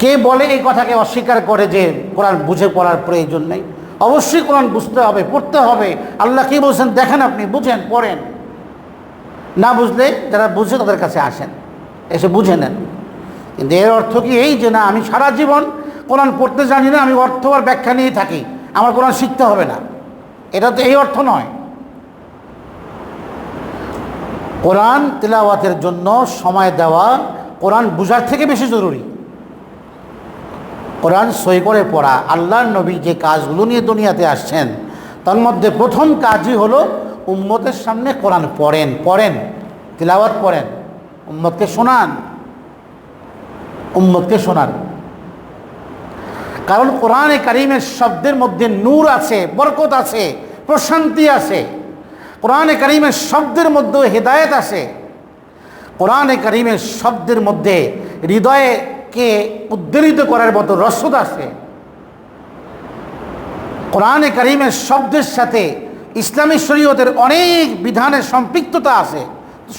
কে বলে এই কথাকে অস্বীকার করে যে কোরআন বুঝে পড়ার প্রয়োজন নেই? অবশ্যই কোরআন বুঝতে হবে, পড়তে হবে। আল্লাহ কি বলছেন? দেখেন আপনি, বুঝেন, পড়েন। না বুঝলে যারা বুঝে তাদের কাছে আসেন, এসে বুঝে নেন। কিন্তু এর অর্থ কি এই যে না, আমি সারা জীবন কোরআন পড়তে জানি না, আমি অর্থ আর ব্যাখ্যা নিয়েই থাকি, আমার কোরআন শিখতে হবে না। এটা তো এই অর্থ নয়। কোরআন তেলাওয়াতের জন্য সময় দেওয়া কোরআন বুঝার থেকে বেশি জরুরি। কোরআন সই করে পড়া, আল্লাহর নবী যে কাজগুলো নিয়ে দুনিয়াতে আসছেন, তার মধ্যে প্রথম কাজই হলো উম্মতের সামনে কোরআন পড়েন পড়েন, তিলাওয়াত পড়েন, উম্মতকে শোনান উম্মতকে শোনান। কারণ কোরআনে কারিমের শব্দের মধ্যে নূর আছে, বরকত আছে, প্রশান্তি আছে। কোরআনে কারিমের শব্দের মধ্যে হেদায়েত আছে। কোরআনে কারিমের শব্দের মধ্যে হৃদয়কে উদ্বেলিত করার মতো রসদ আছে? কোরআনে কারিমের শব্দের সাথে ইসলামী শরীয়তের অনেক বিধানের সম্পৃক্ততা আছে।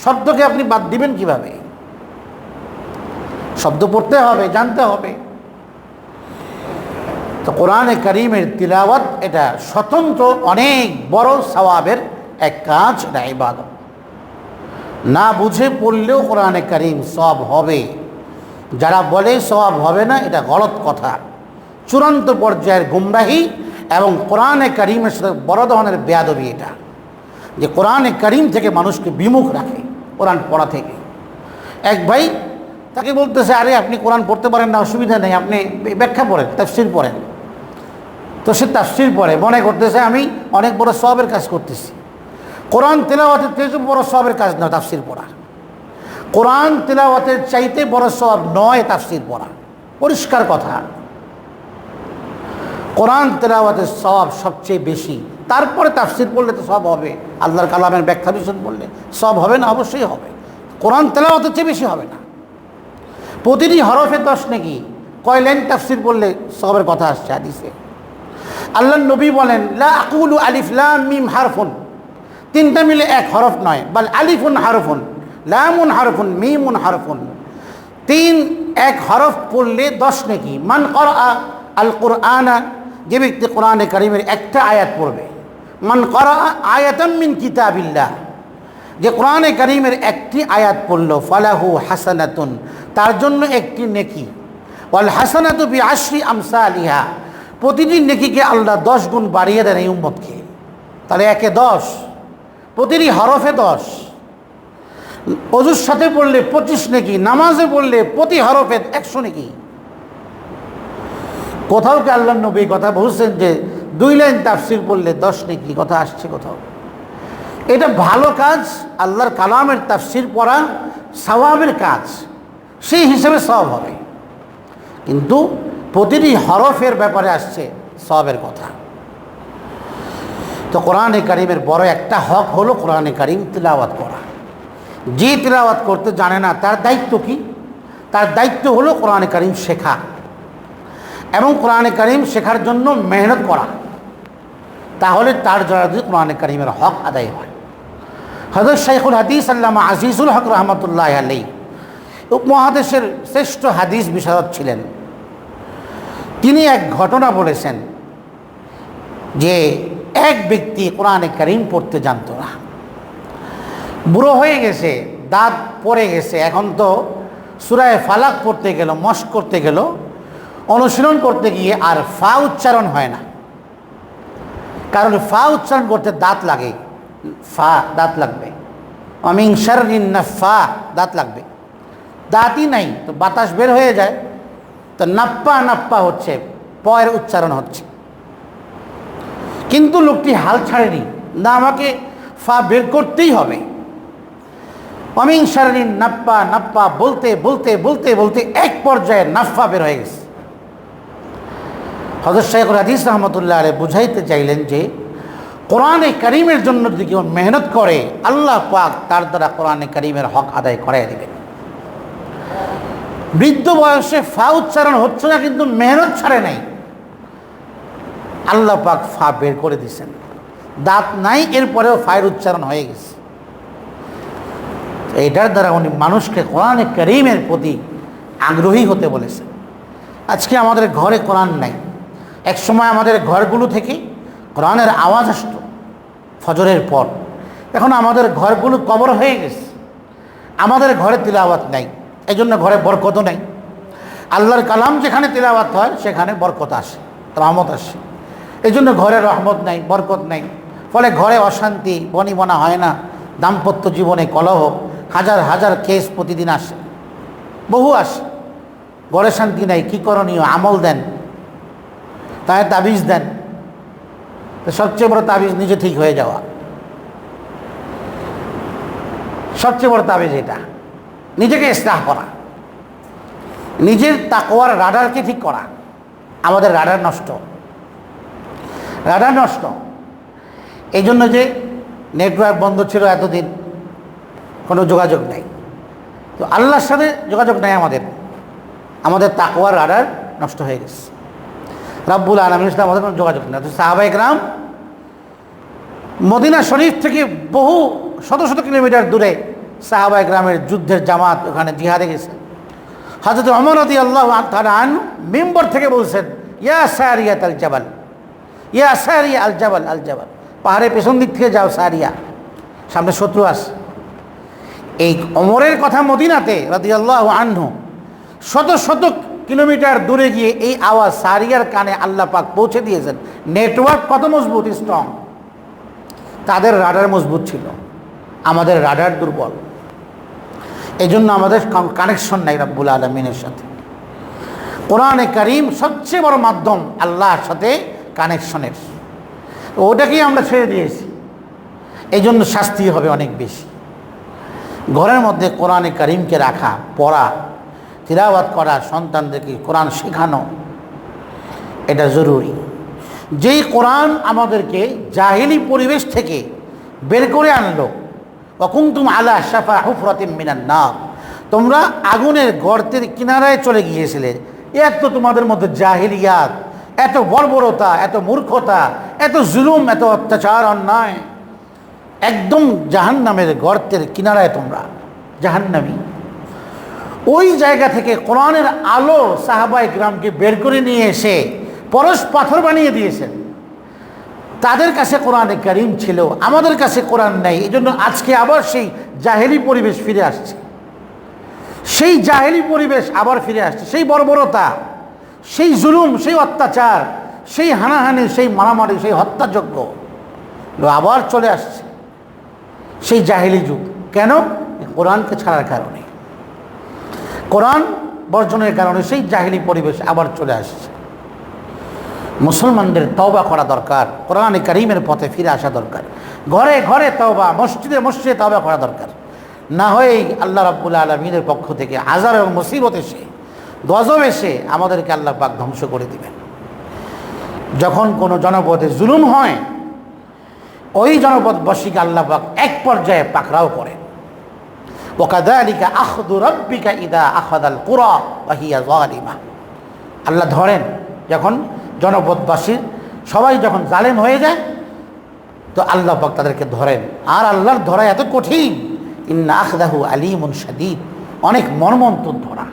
শব্দকে আপনি বাদ দিবেন কীভাবে? শব্দ পড়তে হবে, জানতে হবে। তো কোরআনে করিমের তিলাওয়াত এটা স্বতন্ত্র অনেক বড় সওয়াবের এক কাজ না বুঝে পড়লেও কোরআনে করিম সব হবে। যারা বলে সব হবে না, এটা গলত কথা। চূড়ান্ত পর্যায়ের গুমরাহি এবং কোরআনে করিমের সাথে বড় ধরনের বেয়াদবি এটা। যে কোরআনে করিম থেকে মানুষকে বিমুখ রাখে, কোরআন পড়া থেকে। এক ভাই তাকে বলতেছে, আরে, আপনি কোরআন পড়তে পারেন না, অসুবিধা নেই, আপনি ব্যাখ্যা পড়েন, তাফসির পড়েন। তো সে তাফসির পড়ে, মনে করতেছে, আমি অনেক বড় সবের কাজ করতেছি। কোরআন তেলাওয়াতের থেকে বড় সবের কাজ নয়, তাফসির পড়া কোরআন তেলাওয়াতের চাইতে বড় সব নয় তাফসির পড়া। পরিষ্কার কথা। কোরআন তেলাওয়াতের সব সবচেয়ে বেশি। তারপরে তাফসির পড়লে তো সব হবে। আল্লাহর কালামের ব্যাখ্যা বিশন পড়লে সব হবে না? অবশ্যই হবে। কোরআন তেলাওয়াতের চেয়ে বেশি হবে না। প্রতিটি হরফে দশ নাকি? কয় লাইন তাফসির পড়লে সবের কথা আসছে হাদিসে। আল্লাহ নবী বলেন, লা আকুলু আলিফ লাম মিম হারফুন। তিনটা মিলে এক হরফ নয়, বাল আলিফুন হারফুন। লামুন হারফুন, মিমুন হারফুন। তিন, এক হরফ পড়লে দশ নেকি। মান কর আল কোরআনা, যে ব্যক্তি কোরআনে করিমের একটা আয়াত পড়বে। মান করা আয়াতম মিন কিতাবিল্লাহ। যে কোরআনে করিমের একটি আয়াত পড়ল, ফালাহু হাসানাতুন, তার জন্য একটি নেকি। ওয়াল হাসানাতু বি আশরি আমসা আলিহা প্রতিটি নেকিকে আল্লাহ দশ গুণ বাড়িয়ে দেন এই উম্মতকে। তাহলে একে দশ, প্রতিটি হরফে দশ। অজুর সাথে পড়লে পঁচিশ নেকি, নামাজে পড়লে প্রতি হরফে একশো নেকি। কোথাও কি আল্লাহ নবী কথা বলছেন যে দুই লাইন তাফসির পড়লে দশ নেকি, কথা আসছে কোথাও? এটা ভালো কাজ, আল্লাহর কালামের তাফসির পড়া সওয়াবের কাজ, সেই হিসেবে সব হবে। কিন্তু প্রতিটি হরফের ব্যাপারে আসছে সবের কথা। তো কোরআনে কারিমের বড় একটা হক হলো কোরআনে কারিম তিলাওয়াত করা। যে তিলাওয়াত করতে জানে না, তার দায়িত্ব কি? তার দায়িত্ব হলো কোরআনে কারিম শেখা। এবং কোরআনে কারিম শেখার জন্য মেহনত করা। তাহলে তার দ্বারা যদি কোরআনে কারিমের হক আদায় হয়। হজরত শাইখুল হাদিস আল্লামা আজিজুল হক রহমতুল্লাহ আলী উপমহাদেশের শ্রেষ্ঠ হাদিস বিশারদ ছিলেন। তিনি এক ঘটনা বলেছেন যে এক ব্যক্তি কোরআনে করিম পড়তে জানতো না। বুড়ো হয়ে গেছে, দাঁত পড়ে গেছে, এখন তো সুরায় ফালাক পড়তে গেল, মস্ক করতে গেল, অনুশীলন করতে গিয়ে আর ফা উচ্চারণ হয় না। কারণ ফা উচ্চারণ করতে দাঁত লাগে, ফা দাঁত লাগবে। অমিং না ফা দাঁত লাগবে। দাঁতই নাই, তো বাতাস বের হয়ে যায়, তো নাপ্পা নাপ্পা হচ্ছে, পয়ের উচ্চারণ হচ্ছে। কিন্তু লোকটি হাল ছাড়েনি, না আমাকে ফা বের করতেই হবে। অমিং সারিন নাপ্পা নাপ্পা বলতে বলতে বলতে বলতে এক পর্যায়ে নাফা বের হয়ে গেছে। হজর শাহেখ হাদিস রহমতুল্লাহ আলে বুঝাইতে চাইলেন যে, কোরআনে করিমের জন্য যদি কেউ মেহনত করে, আল্লাহ পাক তার দ্বারা কোরআনে করিমের হক আদায় করাই দেবেন। বৃদ্ধ বয়সে ফা উচ্চারণ হচ্ছে না, কিন্তু মেহনত ছাড়ে নাই। আল্লাহ পাক ফা বের করে দিছেন দাঁত নাই, এরপরেও ফায়ের উচ্চারণ হয়ে গেছে। এটার দ্বারা উনি মানুষকে কোরআনে করিমের প্রতি আগ্রহী হতে বলেছেন। আজকে আমাদের ঘরে কোরআন নাই। এক সময় আমাদের ঘরগুলো থেকে কোরআনের আওয়াজ আসতো ফজরের পর। এখন আমাদের ঘরগুলো কবর হয়ে গেছে। আমাদের ঘরে তিলাওয়াত নাই। এই জন্য ঘরে বরকতও নাই। আল্লাহর কালাম যেখানে তিলাওয়াত হয়, সেখানে বরকত আসে, রহমত আসে। এই জন্য ঘরে রহমত নাই, বরকত নাই। ফলে ঘরে অশান্তি, বনিবনা হয় না। দাম্পত্য জীবনে কলহ হাজার হাজার কেস প্রতিদিন আসে। বহু আসে। ঘরে শান্তি নাই, কী করণীয়? আমল দেন। তাই তাবিজ দেন। সবচেয়ে বড় তাবিজ নিজে ঠিক হয়ে যাওয়া। সবচেয়ে বড় তাবিজ এটা। নিজেকে ইসলাহ করা। নিজের তাকওয়ার রাডারকে ঠিক করা। আমাদের রাডার নষ্ট। রাডার নষ্ট। এই জন্য যে নেটওয়ার্ক বন্ধ ছিল এতদিন। কোনো যোগাযোগ নেই। তো আল্লাহর সাথে যোগাযোগ নেই আমাদের। আমাদের তাকওয়ার রাডার নষ্ট হয়ে গেছে। রাব্বুল আলমের সাথে আমাদের কোনো যোগাযোগ নেই। তো সাহাবাহিক রাম মদিনা শরীফ থেকে বহু শত শত কিলোমিটার দূরে সাহাবা গ্রামের যুদ্ধের জামাত ওখানে জিহাদে গেছে। হজরত অমরদি আল্লাহ আন মেম্বর থেকে বলছেন, ইয়া সারিয়াত আল জাবাল, ইয়া সারিয়া আল জাবাল আল জাবাল, পাহাড়ের পেছন দিক থেকে যাও সারিয়া, সামনে শত্রু আস এই অমরের কথা মদিনাতে রাদি আল্লাহ আহ্ন শত শত কিলোমিটার দূরে গিয়ে এই আওয়াজ সারিয়ার কানে আল্লাহ পাক পৌঁছে দিয়েছেন। নেটওয়ার্ক কত মজবুত স্ট্রং তাদের রাডার মজবুত ছিল। আমাদের রাডার দুর্বল। এই জন্য আমাদের কানেকশন নাই রাব্বুল আলমিনের সাথে। কোরআনে করিম সবচেয়ে বড় মাধ্যম আল্লাহর সাথে কানেকশনের ওটাকেই আমরা ছেড়ে দিয়েছি। এই জন্য শাস্তি হবে অনেক বেশি। ঘরের মধ্যে কোরআনে করিমকে রাখা, পড়া তিলাবাত করা, সন্তানদেরকে কোরআন শেখানো, এটা জরুরি। যেই কোরআন আমাদেরকে জাহিলি পরিবেশ থেকে বের করে আনলো অকুন্তুম আলা শাফা হুফরতিম মিনান না তোমরা আগুনের গর্তের কিনারায় চলে গিয়েছিলে। এত তোমাদের মধ্যে জাহিলিয়াত, এত বর্বরতা, এত মূর্খতা, এত জুলুম, এত অত্যাচার, অন্যায়। একদম জাহান্নামের গর্তের কিনারায় তোমরা, জাহান্নামী। ওই জায়গা থেকে কোরআনের আলো সাহাবাই গ্রামকে বের করে নিয়ে এসে পরশ পাথর বানিয়ে দিয়েছেন। তাদের কাছে কোরআনে করিম ছিল, আমাদের কাছে কোরআন নেই এই জন্য আজকে আবার সেই জাহেলি পরিবেশ ফিরে আসছে। সেই জাহেলি পরিবেশ আবার ফিরে আসছে, সেই বর্বরতা, সেই জুলুম, সেই অত্যাচার, সেই হানাহানি, সেই মারামারি, সেই হত্যাযজ্ঞ আবার চলে আসছে। সেই জাহেলি যুগ। কেন? কোরআনকে ছাড়ার কারণে। কোরআন বর্জনের কারণে সেই জাহেলি পরিবেশ আবার চলে আসছে। মুসলমানদের তওবা করা দরকার, কোরআনে করিমের পথে ফিরে আসা দরকার। ঘরে ঘরে তওবা, মসজিদে মসজিদে তওবা করা দরকার। না হয়েই আল্লাহ রাব্বুল আলমিনের পক্ষ থেকে হাজার এবং মুসিবত এসে, গজব এসে আমাদেরকে আল্লাহ পাক ধ্বংস করে দিবেন। যখন কোনো জনপদে জুলুম হয় ওই জনপদবাসীকে আল্লাহ পাক এক পর্যায়ে পাকড়াও করেন আল্লাহ ধরেন, যখন জনপদবাসীর সবাই যখন জালেম হয়ে যায়, তো আল্লাহ পাক তাদেরকে ধরেন, আর আল্লাহর ধরা এত কঠিন, ইন্না আখদাহু আলিমুন শাদীদ। অনেক মর্মন্তর ধরা।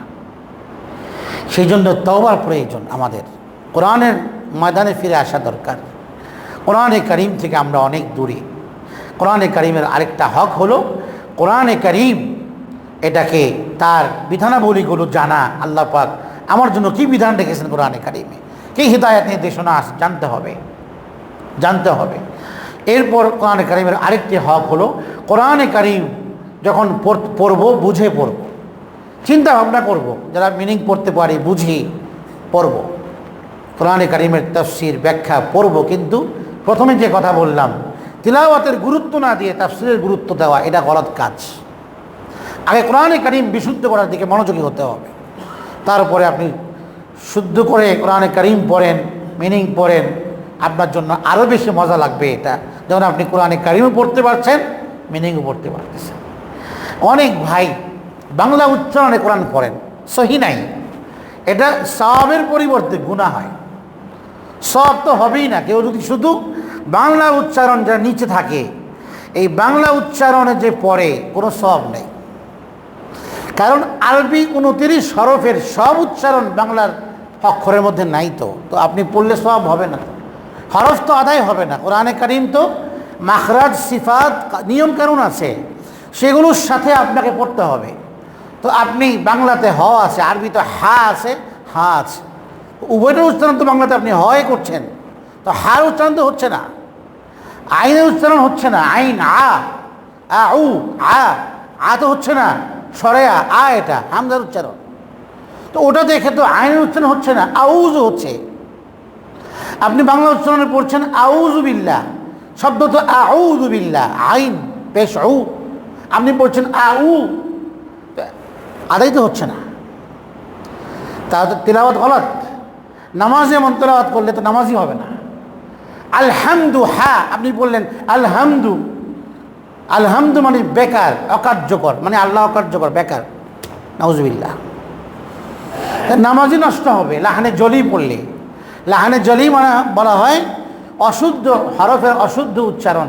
সেই জন্য তওবার প্রয়োজন আমাদের। কোরআনের ময়দানে ফিরে আসা দরকার। কোরআনে করিম থেকে আমরা অনেক দূরে। কোরআনে করিমের আরেকটা হক হলো, কোরআনে করিম এটাকে তার বিধানাবলীগুলো জানা, আল্লাহ পাক আমার জন্য কি বিধান রেখেছেন কোরআনে কারিমে? কি হৃদায়ত নির্দেশনা আস, জানতে হবে। জানতে হবে। এরপর কোরআনে করিমের আরেকটি হক হলো, কোরআনে কারিম যখন পড়- পড়ব, বুঝে পড়ব। চিন্তা ভাবনা করব, যারা মিনিং পড়তে পারি বুঝি পড়ব। কোরআনে কারিমের তফসির ব্যাখ্যা পড়ব কিন্তু প্রথমে যে কথা বললাম, তিলাওয়াতের গুরুত্ব না দিয়ে তাফসিরের গুরুত্ব দেওয়া, এটা গলত কাজ। আগে কোরআনে কারিম বিশুদ্ধ করার দিকে মনোযোগী হতে হবে। তারপরে আপনি শুদ্ধ করে কোরআনে কারিম পড়েন, মিনিং পড়েন, আপনার জন্য আরও বেশি মজা লাগবে এটা। যেমন আপনি কোরআনে কারিমও পড়তে পারছেন, মিনিংও পড়তে পারতেছেন। অনেক ভাই বাংলা উচ্চারণে কোরআন পড়েন, সহি নাই। এটা সবের পরিবর্তে গুণা হয়। সব তো হবেই না। কেউ যদি শুধু বাংলা উচ্চারণ যা নিচে থাকে, এই বাংলা উচ্চারণে যে পড়ে কোনো সব নেই। কারণ আরবি উনতিরিশ সরফের সব উচ্চারণ বাংলার অক্ষরের মধ্যে নাই তো। তো আপনি পড়লে সব হবে না। হরফ তো আদায় হবে না। কোরআনে কারিম তো মাখরাজ, সিফাত নিয়ম কানুন আছে। সেগুলোর সাথে আপনাকে পড়তে হবে। তো আপনি বাংলাতে হ আছে আরবিতে হা আছে হা আছে। উভয়টার উচ্চারণ তো বাংলাতে আপনি হয় করছেন। তো হার উচ্চারণ তো হচ্ছে না। আইনের উচ্চারণ হচ্ছে না। আইন, আ আ, উ, আ আ তো হচ্ছে না। সরে আ এটা হামদার উচ্চারণ। তো ওটা দেখে তো আইনের উচ্চারণ হচ্ছে না। আউজও হচ্ছে। আপনি বাংলা উচ্চারণে পড়ছেন আউজুবিল্লা শব্দ তো আউজুবিল্লা আইন, পেশ, উ। আপনি পড়ছেন আউ আদায় তো হচ্ছে না। তা তো, তেলাওয়াত গলত? নামাজে তেলাওয়াত করলে তো নামাজই হবে না। আলহামদু হা, আপনি বললেন আলহামদু। আলহামদু মানে বেকার, অকার্যকর মানে আল্লাহ অকার্যকর, বেকার। নাউজবিল্লা নামাজই নষ্ট হবে, লাহানে জলি পড়লে। লাহানে জলি মানে বলা হয় অশুদ্ধ হরফের অশুদ্ধ উচ্চারণ।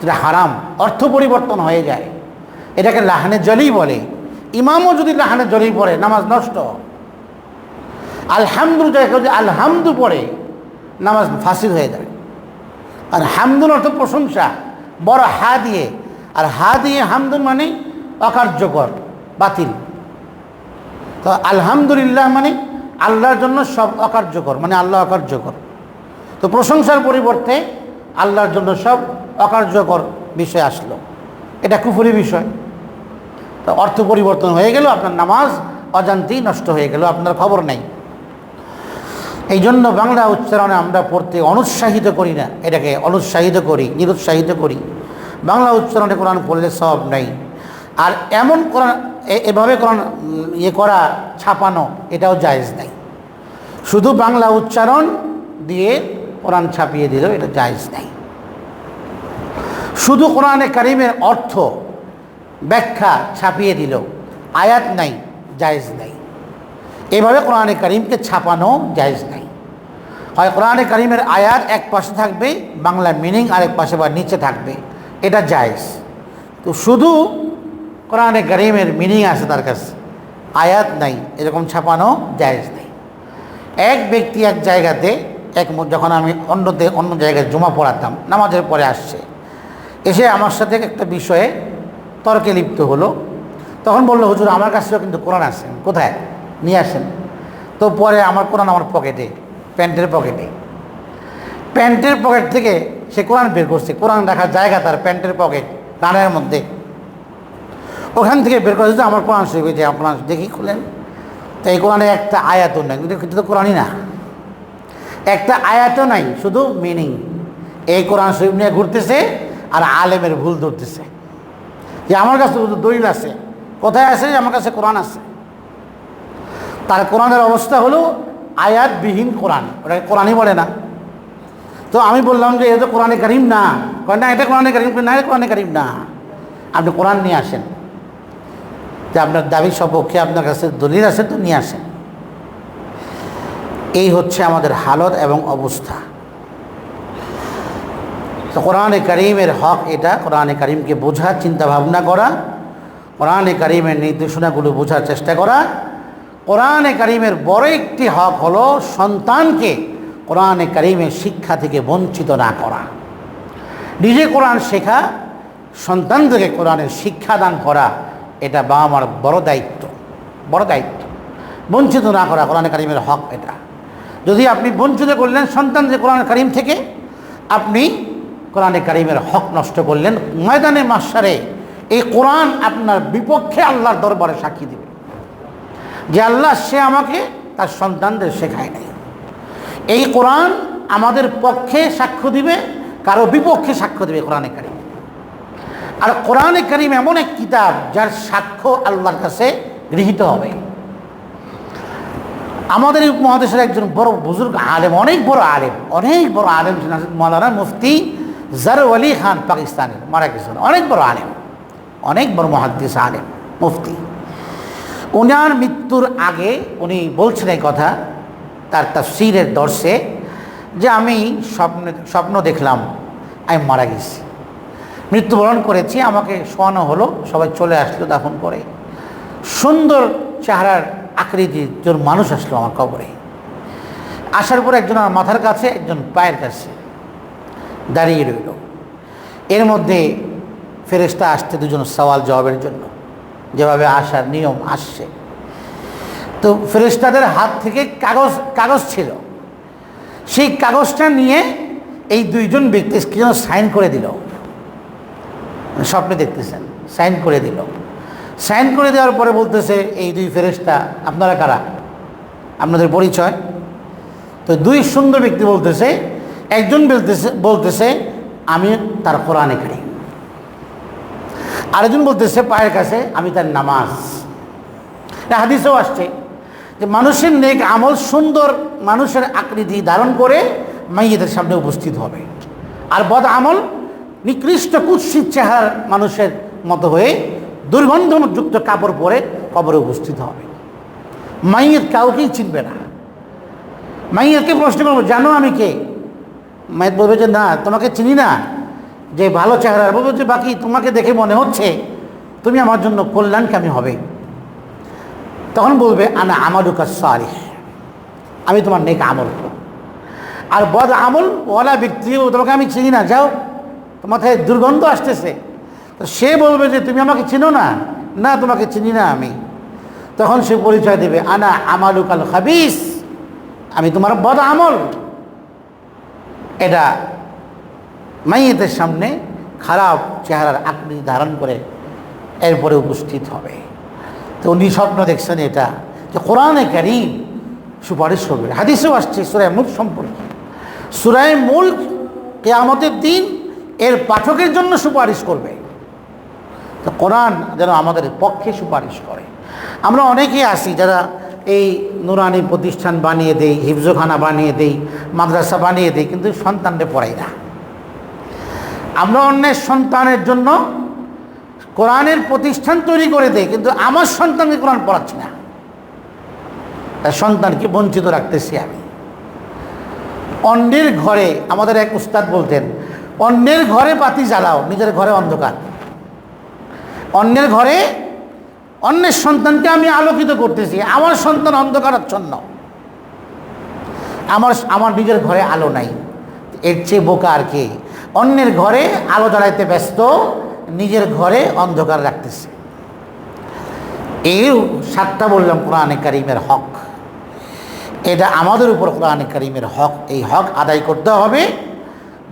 যেটা হারাম, অর্থ পরিবর্তন হয়ে যায়। এটাকে লাহানে জলি বলে। ইমামও যদি লাহানে জলি পড়ে, নামাজ নষ্ট। আলহামদু যদি আলহামদু পড়ে, নামাজ ফাঁসিদ হয়ে যাবে। আর হামদুল অর্থ প্রশংসা, বড় হা দিয়ে। আর হা দিয়ে হামদুল মানে অকার্যকর, বাতিল। তো আলহামদুলিল্লাহ মানে আল্লাহর জন্য সব অকার্যকর মানে আল্লাহ অকার্যকর। তো প্রশংসার পরিবর্তে আল্লাহর জন্য সব অকার্যকর বিষয় আসলো। এটা কুফুরি বিষয়। তো অর্থ পরিবর্তন হয়ে গেল, আপনার নামাজ অজান্তেই নষ্ট হয়ে গেল, আপনার খবর নেই। এই জন্য বাংলা উচ্চারণে আমরা পড়তে অনুৎসাহিত করি না, এটাকে অনুৎসাহিত করি, নিরুৎসাহিত করি। বাংলা উচ্চারণে কোরআন পড়লে সব নাই। আর এমন কোরআন এভাবে কোরআন ইয়ে করা, ছাপানো, এটাও জায়েজ নাই। শুধু বাংলা উচ্চারণ দিয়ে কোরআন ছাপিয়ে দিল এটা জায়েজ নাই। শুধু কোরআনে কারিমের অর্থ ব্যাখ্যা ছাপিয়ে দিল আয়াত নাই, জায়েজ নাই। এভাবে কোরআনে করিমকে ছাপানো জায়েজ নাই। হয় কোরআনে করিমের আয়াত এক পাশে থাকবে বাংলা মিনিং আরেক পাশে বা নিচে থাকবে। এটা জায়েজ। তো শুধু কোরআনে কারিমের মিনিং আছে তার কাছে। আয়াত নাই, এরকম ছাপানো জায়েজ নাই। এক ব্যক্তি এক জায়গাতে, এক যখন আমি অন্যতে অন্য জায়গায় জমা পড়াতাম, নামাজের পরে আসছে। এসে আমার সাথে একটা বিষয়ে তর্কে লিপ্ত হলো। তখন বলল, হুজুর, আমার কাছেও কিন্তু কোরআন আছে। কোথায়? নিয়ে আসেন। তো পরে আমার কোরআন আমার পকেটে প্যান্টের পকেটে প্যান্টের পকেট থেকে সে কোরআন বের করছে। কোরআন রাখার জায়গা তার প্যান্টের পকেট কানের মধ্যে। ওখান থেকে বের করেছে আমার কোরআন শরীফ যে আপনার দেখি খুলেন। তো এই কোরআনে একটা আয়াতও নাই। কিন্তু তো কোরআনই না। একটা আয়াতও নাই, শুধু মিনিং এই কোরআন শরীফ নিয়ে ঘুরতেছে আর আলেমের ভুল ধরতেছে। যে আমার কাছে দলিল আছে। কোথায় আছে? যে আমার কাছে কোরআন আছে। তার কোরআনের অবস্থা হলো আয়াতবিহীন কোরআন। ওটাকে কোরআনই বলে না। তো আমি বললাম যে এটা কোরআনে কারিম না। কয়, না, এটা কোরআনে কারিম। না, এটা কোরআনে কারিম না। আপনি কোরআন নিয়ে আসেন। যে আপনার দাবি সপক্ষে আপনার কাছে দলিল আছে তো নিয়ে আসেন। এই হচ্ছে আমাদের হালত এবং অবস্থা। তো কোরআনে করিমের হক এটা। কোরআনে করিমকে বোঝার চিন্তা ভাবনা করা। কোরআনে করিমের নির্দেশনাগুলো বোঝার চেষ্টা করা। কোরআনে করিমের বড় একটি হক হলো সন্তানকে কোরআনে করিমের শিক্ষা থেকে বঞ্চিত না করা। নিজে কোরআন শেখা, সন্তানদেরকে কোরআনের শিক্ষা দান করা, এটা বাবা মার বড় দায়িত্ব বড় দায়িত্ব। বঞ্চিত না করা কোরআনে কারিমের হক এটা। যদি আপনি বঞ্চিত করলেন সন্তানদের কোরআন করিম থেকে, আপনি কোরআনে কারিমের হক নষ্ট করলেন, ময়দানে মাসারে এই কোরআন আপনার বিপক্ষে আল্লাহর দরবারে সাক্ষী দেবে। যে আল্লাহ সে আমাকে তার সন্তানদের শেখায় নাই। এই কোরআন আমাদের পক্ষে সাক্ষ্য দিবে, কারও বিপক্ষে সাক্ষ্য দেবে কোরআনে কারিম। আর কোরআনে কারিম এমন এক কিতাব যার সাক্ষ্য আল্লাহর কাছে গৃহীত হবে। আমাদের উপমহাদেশের একজন বড় বুজুর্গ আলেম, অনেক বড় আলেম, অনেক বড় আলেম মৌলানা মুফতি জার আলী খান পাকিস্তানের, মারা গেছেন। অনেক বড় আলেম, অনেক বড় মহাদ্দিস আলেম, মুফতি। ওনার মৃত্যুর আগে উনি বলছেন এই কথা, তার তাফসিরের দর্শে, যে আমি স্বপ্ন স্বপ্ন দেখলাম, আমি মারা গেছি। মৃত্যুবরণ করেছি, আমাকে শোয়ানো হলো, সবাই চলে আসলো দাফন করে। সুন্দর চেহারার আকৃতির একজন মানুষ আসলো আমার কবরে। আসার পর একজন আমার মাথার কাছে, একজন পায়ের কাছে দাঁড়িয়ে রইল। এর মধ্যে ফেরেস্তা আসতে দুজন সওয়াল জবাবের জন্য। যেভাবে আসার নিয়ম আসছে। তো ফেরেস্তাদের হাত থেকে কাগজ কাগজ ছিল। সেই কাগজটা নিয়ে এই দুইজন ব্যক্তি যেন সাইন করে দিল। স্বপ্নে দেখতেছেন, সাইন করে দিল। সাইন করে দেওয়ার পরে বলতেছে, এই দুই ফেরেস্তা আপনারা কারা? আপনাদের পরিচয়? তো দুই সুন্দর ব্যক্তি বলতেছে, একজন বলতেছে বলতেছে, আমি তার কোরআনে কারি। আরেকজন বলতেছে, পায়ের কাছে আমি তার নামাজ। হাদিসেও আসছে যে মানুষের নেক আমল সুন্দর মানুষের আকৃতি ধারণ করে মাইয়েদের সামনে উপস্থিত হবে। আর বদ আমল নিকৃষ্ট কুৎসিত চেহারার মানুষের মতো হয়ে দুর্গন্ধযুক্ত কাপড় পরে কবরে উপস্থিত হবে। মাইয়ের কাউকেই চিনবে না। মাইয়াকে প্রশ্ন করব, জানো আমি কে? মায়ের বলবে যে, না, তোমাকে চিনি না। যে ভালো চেহারা বলব যে, বাকি তোমাকে দেখে মনে হচ্ছে তুমি আমার জন্য কল্যাণকামী হবে। তখন বলবে, আনা আমারুকা সারি আমি তোমার নেক আমল আর বদ আমল ওলা ব্যক্তি তোমাকে আমি চিনি না। যাও থেকে দুর্গন্ধ আসতেছে। তো সে বলবে যে, তুমি আমাকে চিনো না? না, তোমাকে চিনি না আমি। তখন সে পরিচয় দেবে, আনা আমালুকাল খাবিস, আমি তোমার বদ আমল। এটা মাইয়েদের সামনে খারাপ চেহারার আকৃতি ধারণ করে এরপরে উপস্থিত হবে। তো উনি স্বপ্ন দেখছেন এটা, যে কোরআনে কারিম সুপারিশ করবে। হাদিসেও আসছে সুরায় মুল সম্পর্কে। সুরায় মূল কেয়ামতের দিন এর পাঠকের জন্য সুপারিশ করবে। তো কোরআন যেন আমাদের পক্ষে সুপারিশ করে। আমরা অনেকেই আসি যারা এই নুরানি প্রতিষ্ঠান বানিয়ে দেই, হিফজোখানা বানিয়ে দেই, মাদ্রাসা বানিয়ে দেই, কিন্তু সন্তানকে পড়াই না। আমরা অন্যের সন্তানের জন্য কোরআনের প্রতিষ্ঠান তৈরি করে দেয় কিন্তু আমার সন্তানকে কোরআন পড়াচ্ছি না। তার সন্তানকে বঞ্চিত রাখতেছি আমি। অন্যের ঘরে, আমাদের এক উস্তাদ বলতেন, অন্যের ঘরে বাতি জ্বালাও, নিজের ঘরে অন্ধকার। অন্যের ঘরে অন্যের সন্তানকে আমি আলোকিত করতেছি, আমার সন্তান অন্ধকারাচ্ছন্ন। আমার আমার নিজের ঘরে আলো নাই, এর চেয়ে বোকা আর কে? অন্যের ঘরে আলো জ্বালাইতে ব্যস্ত, নিজের ঘরে অন্ধকার রাখতেছে। এই সাতটা বললাম কোরআনে কারিমের হক। এটা আমাদের উপর কোরআনে কারিমের হক, এই হক আদায় করতে হবে।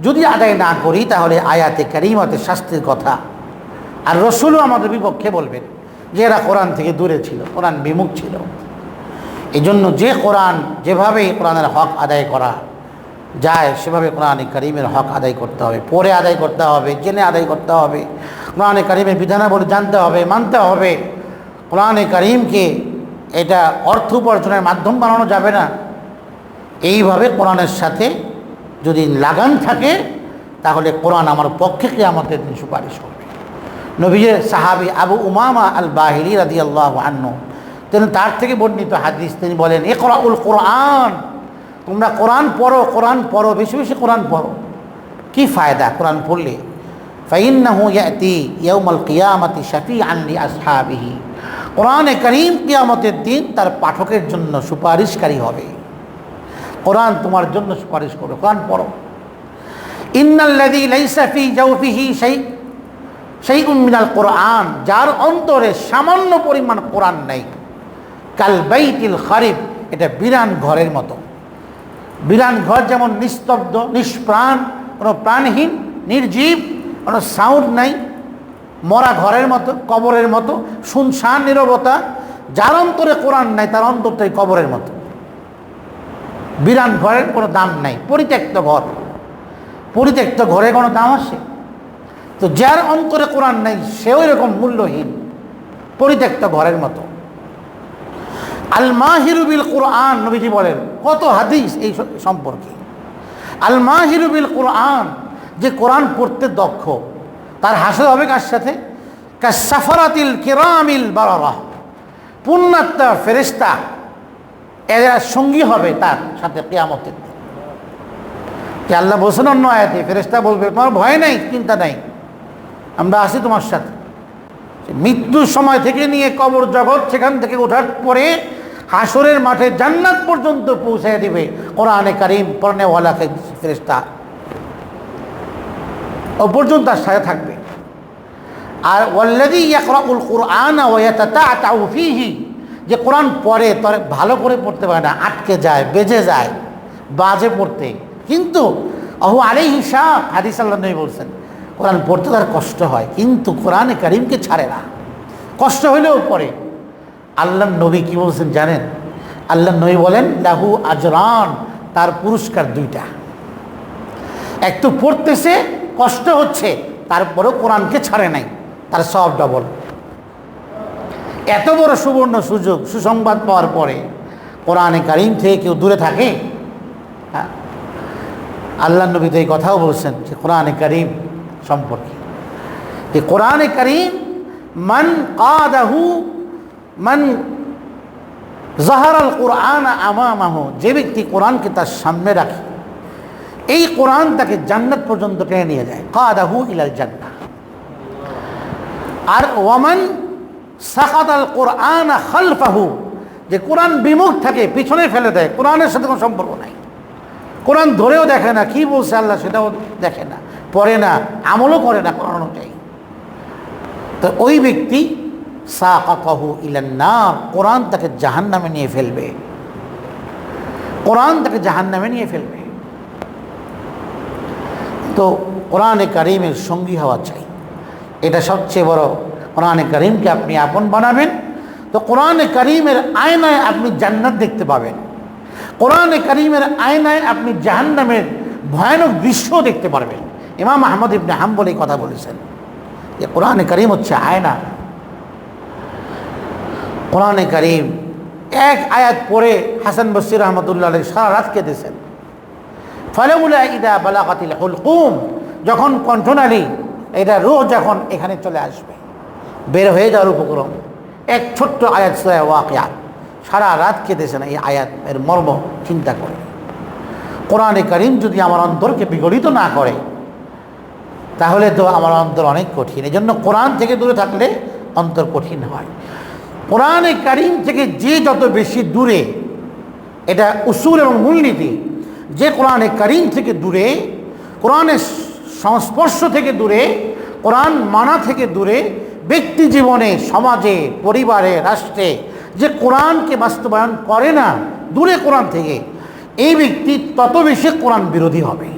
যদি আদায় না করি, তাহলে আয়াতে কারিমাতে শাস্তির কথা। আর রসুলও আমাদের বিপক্ষে বলবেন যে এরা কোরআন থেকে দূরে ছিল, কোরআন বিমুখ ছিল। এই জন্য যে কোরআন যেভাবে কোরআনের হক আদায় করা যায়, সেভাবে কোরআনে করিমের হক আদায় করতে হবে, পরে আদায় করতে হবে, জেনে আদায় করতে হবে। কোরআনে করিমের বিধানাবলী জানতে হবে, মানতে হবে। কোরআনে করিমকে এটা অর্থ উপার্জনের মাধ্যম বানানো যাবে না। এইভাবে কোরআনের সাথে যদি লাগান থাকে, তাহলে কোরআন আমার পক্ষে কি আমাদের সুপারিশ করবে। নবীজের সাহাবি আবু উমামা আল বাহিরি রাদি আল্লাহ আন্ন তিনি তার থেকে বর্ণিত হাদিস, তিনি বলেন এ উল কোরআন। তোমরা কোরআন পড়ো কোরআন পড়ো, বেশি বেশি কোরআন পড়ো। কি ফায়দা কোরআন পড়লে? ফাইন্নাহু ইয়াতি কিয়ামাতি শাফি আনলি করিম কিয়ামতের দিন তার পাঠকের জন্য সুপারিশকারী হবে। কোরআন তোমার জন্য সুপারিশ করবে, কোরআন পড়ো। জাওফিহি শাই সেই মিনাল কোরআন, যার অন্তরে সামান্য পরিমাণ কোরআন নেই। কাল বাইতিল খারিফ এটা বিরান ঘরের মতো। বিরান ঘর যেমন নিস্তব্ধ, নিষ্প্রাণ, কোনো প্রাণহীন, নির্জীব, কোনো সাউন্ড নাই, মরা ঘরের মতো, কবরের মতো, শুনশান, নিরবতা, যার অন্তরে কোরআন নাই, তার অন্তরটাই কবরের মতো। বিরান ঘরের কোনো দাম নাই, পরিত্যক্ত ঘর। পরিত্যক্ত ঘরে কোনো দাম আসে তো যার অন্তরে কোরআন নাই, সেও এরকম মূল্যহীন, পরিত্যক্ত ঘরের মতো। আল মাহিরুবিল কোরআন নবীজি বলেন, কত হাদিস এই সম্পর্কে। আল মাহিরুবিল কোরআন যে কোরআন পড়তে দক্ষ, তার হাসল হবে কার সাথে? সাফারাতিল কেরামিল বারারা। পুণ্যাত্মা ফেরেস্তা এরা সঙ্গী হবে তার সাথে কেয়ামতের যে আল্লাহ বলছেন অন্য আয়াতে? ফেরেস্তা বলবে, তোমার ভয় নেই, চিন্তা নাই। আমরা আছি তোমার সাথে। মৃত্যুর সময় থেকে নিয়ে কবর জগৎ সেখান থেকে ওঠার পরে হাসরের মাঠে জান্নাত পর্যন্ত পৌঁছে দিবে। কোরআনে কারিম পর্নেওয়ালাকে ফেরেস্তা ও পর্যন্ত তার সাথে থাকবে। আর ওয়াল্লাদি ইয়াকরাউল কুরআন ফীহি, যে কোরআন পড়ে, তরে ভালো করে পড়তে পারে না, আটকে যায়, বেজে যায়, বাজে পড়তে। কিন্তু অহু আলাইহি শাহ হাদিস আল্লাহ বলছেন, কোরআন পড়তে তার কষ্ট হয়, কিন্তু কোরআনে কারিমকে ছাড়ে না। কষ্ট হইলেও পড়ে। আল্লাহ নবী কি বলছেন জানেন? আল্লাহ নবী বলেন, লাহু আজরান, তার পুরস্কার দুইটা। এক তো পড়তেছে, কষ্ট হচ্ছে, তারপরেও কোরআনকে ছাড়ে নাই, তার সব ডবল। এত বড় সুবর্ণ সুযোগ, সুসংবাদ পাওয়ার পরে কোরআনে কারিম থেকে কেউ দূরে থাকে? হ্যাঁ। আল্লাহ নবী তো এই কথাও বলছেন যে, কোরআনে কারিম সম্পর্কে। যে কোরআনে কারিম, মান কাদাহু মান জাহারাল কোরআন আমামাহ, যে ব্যক্তি কোরআনকে তার সামনে রাখে, এই কোরআন তাকে জান্নাত পর্যন্ত টেনে নিয়ে যায়। কাদাহু ইলাল জান্না আর ওয়ামান আল কোরআন খালফাহু, যে কোরআন বিমুখ থাকে, পিছনে ফেলে দেয়, কোরআনের সাথে কোনো সম্পর্ক নাই। কোরআন ধরেও দেখে না, কি বলছে আল্লাহ সেটাও দেখে না, পড়ে না, আমলও করে না কোরআন অনুযায়ী। তো ওই ব্যক্তি সাকাতাহু ইলান্নার কোরআন তাকে জাহান নামে নিয়ে ফেলবে। কোরআন তাকে জাহান নামে নিয়ে ফেলবে। তো কোরআনে কারিমের সঙ্গী হওয়া চাই। এটা সবচেয়ে বড়। কোরআনে করিমকে আপনি আপন বানাবেন। তো কোরআনে করিমের আয়নায় আপনি জান্নাত দেখতে পাবেন। কোরআনে করিমের আয়নায় আপনি জাহান্নামের ভয়ানক দৃশ্য দেখতে পারবেন। ইমাম আহমদ ইবনে হাম্বল এই কথা বলেছেন। যে কোরআনে করিম হচ্ছে আয়না। কোরআনে করিম এক আয়াত পড়ে হাসান বসির রহমতুল্লাহ সারা রাত কেঁদেছেন। ফলেউলা ইদা বালাকাতিল হুলকুম, যখন কণ্ঠনালী এটা রোহ যখন এখানে চলে আসবে, বের হয়ে যাওয়ার উপক্রম। এক ছোট্ট আয়াত সোয়া ওয়াকিয়াত সারা রাত কেঁদেছেন এই আয়াত, এর মর্ম চিন্তা করে। কোরআনে করিম যদি আমার অন্তরকে বিগলিত না করে, তাহলে তো আমার অন্তর অনেক কঠিন। এই জন্য কোরআন থেকে দূরে থাকলে অন্তর কঠিন হয়। কোরআনে কারিম থেকে যে যত বেশি দূরে, এটা উসুল এবং মূলনীতি, যে কোরআনে কারিম থেকে দূরে, কোরআনের সংস্পর্শ থেকে দূরে, কোরআন মানা থেকে দূরে, ব্যক্তি জীবনে, সমাজে, পরিবারে, রাষ্ট্রে, যে কোরআনকে বাস্তবায়ন করে না, দূরে কোরআন থেকে, এই ব্যক্তি তত বেশি কোরআন বিরোধী হবে।